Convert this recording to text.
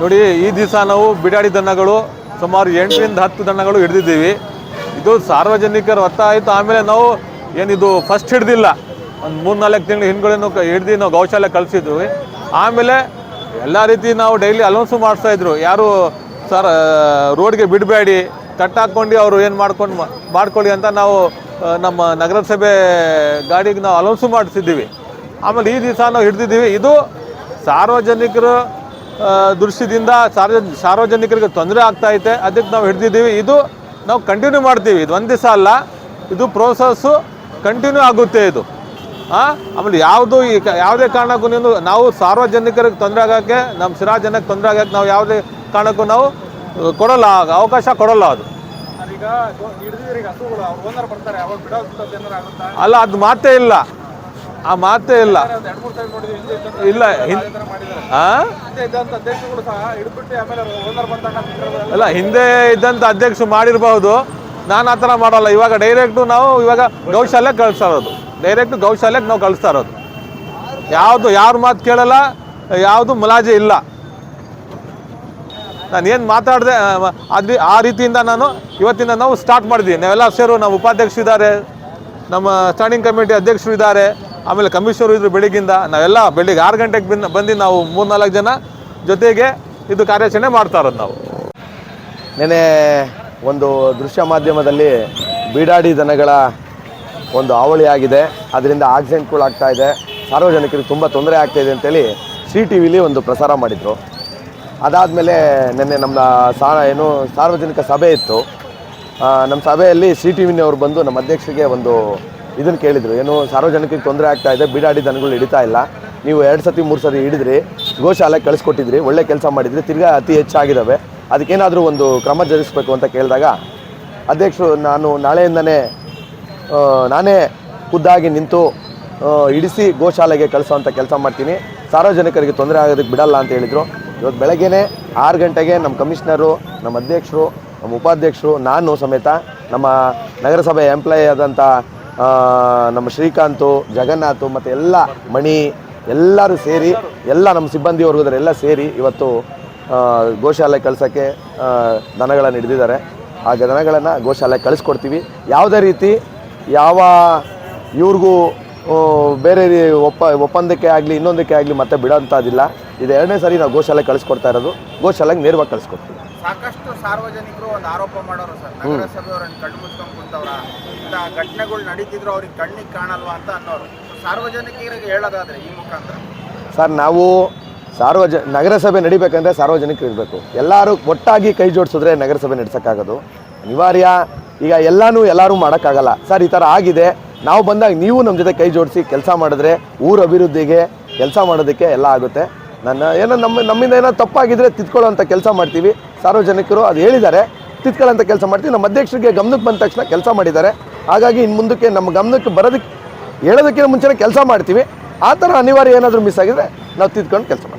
ನೋಡಿ, ಈ ದಿವಸ ನಾವು ಬಿಡಾಡಿ ದನಗಳು ಸುಮಾರು ಎಂಟರಿಂದ ಹತ್ತು ದನಗಳು ಹಿಡಿದಿದ್ದೀವಿ. ಇದು ಸಾರ್ವಜನಿಕರ ಒತ್ತಾಯಿತು ಆಮೇಲೆ ನಾವು ಏನಿದು ಫಸ್ಟ್ ಹಿಡ್ದಿಲ್ಲ. ಒಂದು ಮೂರು ನಾಲ್ಕು ತಿಂಗಳು ಹಿಂದ್ಗಳೇನು ಹಿಡ್ದು ನಾವು ಗೌಶಾಲೆ ಕಳಿಸಿದ್ವಿ. ಆಮೇಲೆ ಎಲ್ಲ ರೀತಿ ನಾವು ಡೈಲಿ ಅಲೌನ್ಸು ಮಾಡಿಸ್ತಾ ಇದ್ರು. ಯಾರು ಸರ್ ರೋಡ್ಗೆ ಬಿಡಬೇಡಿ ಕಟ್ಟಾಕೊಂಡು ಅವರು ಏನು ಮಾಡ್ಕೊಂಡು ಮಾಡ್ಕೊಳ್ಳಿ ಅಂತ ನಾವು ನಮ್ಮ ನಗರಸಭೆ ಗಾಡಿಗೆ ನಾವು ಅಲೌನ್ಸು ಮಾಡಿಸಿದ್ದೀವಿ. ಆಮೇಲೆ ಈ ದಿವಸ ನಾವು ಹಿಡ್ದಿದ್ದೀವಿ. ಇದು ಸಾರ್ವಜನಿಕರು ಆ, ದೃಷ್ಟಿದಿಂದ ಸಾರ್ವಜ ಸಾರ್ವಜನಿಕರಿಗೆ ತೊಂದರೆ ಆಗ್ತಾ ಐತೆ. ಅದಕ್ಕೆ ನಾವು ಹಿಡಿದಿದ್ದೀವಿ. ಇದು ನಾವು ಕಂಟಿನ್ಯೂ ಮಾಡ್ತೀವಿ. ಇದು ಒಂದು ದಿವಸ ಅಲ್ಲ. ಇದು ಪ್ರೋಸೆಸ್ಸು ಕಂಟಿನ್ಯೂ ಆಗುತ್ತೆ ಇದು. ಹಾಂ ಆಮೇಲೆ ಯಾವುದು ಈ ಯಾವುದೇ ಕಾರಣಕ್ಕೂ ನೀವು ನಾವು ಸಾರ್ವಜನಿಕರಿಗೆ ತೊಂದರೆ ಆಗೋಕ್ಕೆ ನಮ್ಮ ಸಿರಾ ಜನಕ್ಕೆ ತೊಂದರೆ ಆಗೋಕ್ಕೆ ನಾವು ಯಾವುದೇ ಕಾರಣಕ್ಕೂ ನಾವು ಕೊಡೋಲ್ಲ. ಅವಕಾಶ ಕೊಡೋಲ್ಲ ಅದು. ಅಲ್ಲ ಅದು ಮಾತೇ ಇಲ್ಲ. ಆ ಮಾತೇ ಇಲ್ಲ. ಇಲ್ಲ ಹಿಂದೆ ಅಲ್ಲ ಹಿಂದೆ ಇದ್ದಂಥ ಅಧ್ಯಕ್ಷರು ಮಾಡಿರಬಹುದು. ನಾನು ಆ ಥರ ಮಾಡಲ್ಲ. ಇವಾಗ ಡೈರೆಕ್ಟು ನಾವು ಇವಾಗ ಗೌಶಾಲೆ ಕಳಿಸ್ತಾ ಇರೋದು. ಡೈರೆಕ್ಟ್ ಗೌಶಾಲೆಗೆ ನಾವು ಕಳಿಸ್ತಾ ಇರೋದು. ಯಾವುದು ಯಾರ ಮಾತು ಕೇಳಲ್ಲ ಯಾವುದು ಮುಲಾಜೆ ಇಲ್ಲ. ನಾನು ಏನು ಮಾತಾಡಿದೆ ಅದು ಆ ರೀತಿಯಿಂದ ನಾನು ಇವತ್ತಿಂದ ನಾವು ಸ್ಟಾರ್ಟ್ ಮಾಡಿದ್ದೀವಿ ನಾವೆಲ್ಲ ಸೇರು ನಮ್ಮ ಉಪಾಧ್ಯಕ್ಷರು ಇದ್ದಾರೆ ನಮ್ಮ ಸ್ಟ್ಯಾಂಡಿಂಗ್ ಕಮಿಟಿ ಅಧ್ಯಕ್ಷರು ಇದ್ದಾರೆ. ಆಮೇಲೆ ಕಮಿಷನರು ಇದ್ರು ಬೆಳಿಗ್ಗಿಂದ ನಾವೆಲ್ಲ ಬೆಳಿಗ್ಗೆ ಆರು ಗಂಟೆಗೆ ಬಂದು ಬಂದು ನಾವು ಮೂರ್ನಾಲ್ಕು ಜನ ಜೊತೆಗೆ ಇದು ಕಾರ್ಯಾಚರಣೆ ಮಾಡ್ತಾ ಇರೋದು ನಾವು. ನೆನೆ ಒಂದು ದೃಶ್ಯ ಮಾಧ್ಯಮದಲ್ಲಿ ಬೀಡಾಡಿ ದನಗಳ ಒಂದು ಹಾವಳಿ ಆಗಿದೆ. ಅದರಿಂದ ಆಕ್ಸಿಡೆಂಟ್ಗಳಾಗ್ತಾ ಇದೆ. ಸಾರ್ವಜನಿಕರಿಗೆ ತುಂಬ ತೊಂದರೆ ಆಗ್ತಾ ಇದೆ ಅಂತೇಳಿ ಸಿ ಟಿ ವಿಲಿ ಒಂದು ಪ್ರಸಾರ ಮಾಡಿದರು. ಅದಾದಮೇಲೆ ನಿನ್ನೆ ನಮ್ಮ ಸಾ, ಏನು ಸಾರ್ವಜನಿಕ ಸಭೆ ಇತ್ತು. ನಮ್ಮ ಸಭೆಯಲ್ಲಿ ಸಿ ಟಿ ವಿನವರು ಬಂದು ನಮ್ಮ ಅಧ್ಯಕ್ಷರಿಗೆ ಒಂದು ಇದನ್ನು ಕೇಳಿದರು, ಏನು ಸಾರ್ವಜನಿಕರಿಗೆ ತೊಂದರೆ ಆಗ್ತಾ ಇದೆ, ಬೀಡಾಡಿ ದನಗಳು ಹಿಡಿತಾ ಇಲ್ಲ. ನೀವು ಎರಡು ಸತಿ, ಮೂರು ಸತಿ ಹಿಡಿದ್ರಿ, ಗೋಶಾಲೆಗೆ ಕಳಿಸ್ಕೊಟ್ಟಿದ್ರಿ, ಒಳ್ಳೆ ಕೆಲಸ ಮಾಡಿದ್ರಿ, ತಿರ್ಗಾ ಅತಿ ಹೆಚ್ಚಾಗಿದ್ದಾವೆ ಅದಕ್ಕೇನಾದರೂ ಒಂದು ಕ್ರಮ ಜರುಗಿಸ್ಬೇಕು ಅಂತ ಕೇಳಿದಾಗ, ಅಧ್ಯಕ್ಷರು, ನಾನು ನಾಳೆಯಿಂದನೇ ನಾನೇ ಖುದ್ದಾಗಿ ನಿಂತು ಹಿಡಿಸಿ ಗೋಶಾಲೆಗೆ ಕಳಿಸೋವಂಥ ಕೆಲಸ ಮಾಡ್ತೀನಿ. ಸಾರ್ವಜನಿಕರಿಗೆ ತೊಂದರೆ ಆಗೋದಕ್ಕೆ ಬಿಡಲ್ಲ ಅಂತ ಹೇಳಿದರು. ಇವತ್ತು ಬೆಳಗ್ಗೆನೇ ಆರು ಗಂಟೆಗೆ ನಮ್ಮ ಕಮಿಷ್ನರು ನಮ್ಮ ಅಧ್ಯಕ್ಷರು ನಮ್ಮ ಉಪಾಧ್ಯಕ್ಷರು, ನಾನು ಸಮೇತ ನಮ್ಮ ನಗರಸಭೆ ಎಂಪ್ಲಾಯಿ ಆದಂಥ ನಮ್ಮ ಶ್ರೀಕಾಂತು, ಜಗನ್ನಾಥು ಮತ್ತು ಎಲ್ಲ ಮಣಿ ಎಲ್ಲರೂ ಸೇರಿ, ಎಲ್ಲ ನಮ್ಮ ಸಿಬ್ಬಂದಿ ವರ್ಗದವರೆಲ್ಲ ಸೇರಿ ಇವತ್ತು ಗೋಶಾಲೆ ಕಳ್ಸೋಕ್ಕೆ ದನಗಳನ್ನು ಹಿಡಿದಿದ್ದಾರೆ. ಆ ದನಗಳನ್ನು ಗೋಶಾಲೆ ಕಳಿಸ್ಕೊಡ್ತೀವಿ. ಯಾವುದೇ ರೀತಿ ಯಾವ ಇವ್ರಿಗೂ ಬೇರೆ ಒಪ್ಪ, ಒಪ್ಪಂದಕ್ಕೆ ಆಗಲಿ, ಇನ್ನೊಂದಕ್ಕೆ ಆಗಲಿ ಮತ್ತೆ ಬಿಡೋಂಥದ್ದಿಲ್ಲ. ಇದು ಎರಡನೇ ಸರಿ ನಾವು ಗೋಶಾಲೆ ಕಳಿಸ್ಕೊಡ್ತಾ ಇರೋದು. ಗೋಶಾಲೆಗೆ ನೇರವಾಗಿ ಕಳಿಸ್ಕೊಡ್ತೀವಿ. ಸಾಕಷ್ಟು ಸಾರ್ವಜನಿಕರು ಒಂದು ಆರೋಪ ಮಾಡೋರು ಸರ್. ನಗರಸಭೆಯವರನ್ನ ಕಣ್ಣು ಮುಚ್ಕೊಂಡು ಕುಂತವ್ರ. ಇಂಥ ಘಟನೆಗಳು ನಡೀತಿದ್ರು ಅವ್ರಿಗೆ ಕಣ್ಣಿಗೆ ಕಾಣಲ್ವಾ ಅಂತ ಅನ್ನೋರು. ಸಾರ್ವಜನಿಕರಿಗೆ ಹೇಳೋದಾದ್ರೆ ಈ ಮುಖಾಂತರ. ಸರ್ ನಾವು ಸಾರ್ವಜ ನಗರಸಭೆ ನಡಿಬೇಕಂದ್ರೆ ಸಾರ್ವಜನಿಕರು ಇರಬೇಕು. ಎಲ್ಲರೂ ಒಟ್ಟಾಗಿ ಕೈ ಜೋಡಿಸಿದ್ರೆ ನಗರಸಭೆ ನಡೆಸೋಕ್ಕಾಗೋದು. ಅನಿವಾರ್ಯ. ಈಗ ಎಲ್ಲನೂ ಎಲ್ಲರೂ ಮಾಡೋಕ್ಕಾಗಲ್ಲ. ಸರ್ ಈ ಥರ ಆಗಿದೆ. ನಾವು ಬಂದಾಗ ನೀವು ನಮ್ಮ ಜೊತೆ ಕೈ ಜೋಡಿಸಿ ಕೆಲಸ ಮಾಡಿದ್ರೆ ಊರ ಅಭಿವೃದ್ಧಿಗೆ ಕೆಲಸ ಮಾಡೋದಕ್ಕೆ ಎಲ್ಲ ಆಗುತ್ತೆ. ನನ್ನ ಏನೋ ನಮ್ಮ ನಮ್ಮಿಂದ ಏನೋ ತಪ್ಪಾಗಿದ್ರೆ ಅಂತ ಕೆಲಸ ಮಾಡ್ತೀವಿ. ಸಾರ್ವಜನಿಕರು ಅದು ಹೇಳಿದ್ದಾರೆ. ತಿದ್ಕೊಳ್ಳೋಂಥ ಕೆಲಸ ಮಾಡ್ತೀವಿ. ನಮ್ಮ ಅಧ್ಯಕ್ಷರಿಗೆ ಗಮನಕ್ಕೆ ಬಂದ ತಕ್ಷಣ ಕೆಲಸ ಮಾಡಿದ್ದಾರೆ. ಹಾಗಾಗಿ ಇನ್ನು ಮುಂದಕ್ಕೆ ನಮ್ಮ ಗಮನಕ್ಕೆ ಬರೋದಕ್ಕೆ, ಹೇಳೋದಕ್ಕಿಂತ ಮುಂಚೆನೇ ಕೆಲಸ ಮಾಡ್ತೀವಿ. ಆ ಥರ ಅನಿವಾರ್ಯ ಏನಾದರೂ ಮಿಸ್ ಆಗಿದ್ರೆ ನಾವು ತಿದ್ಕೊಂಡು ಕೆಲಸ ಮಾಡ್ತೀವಿ.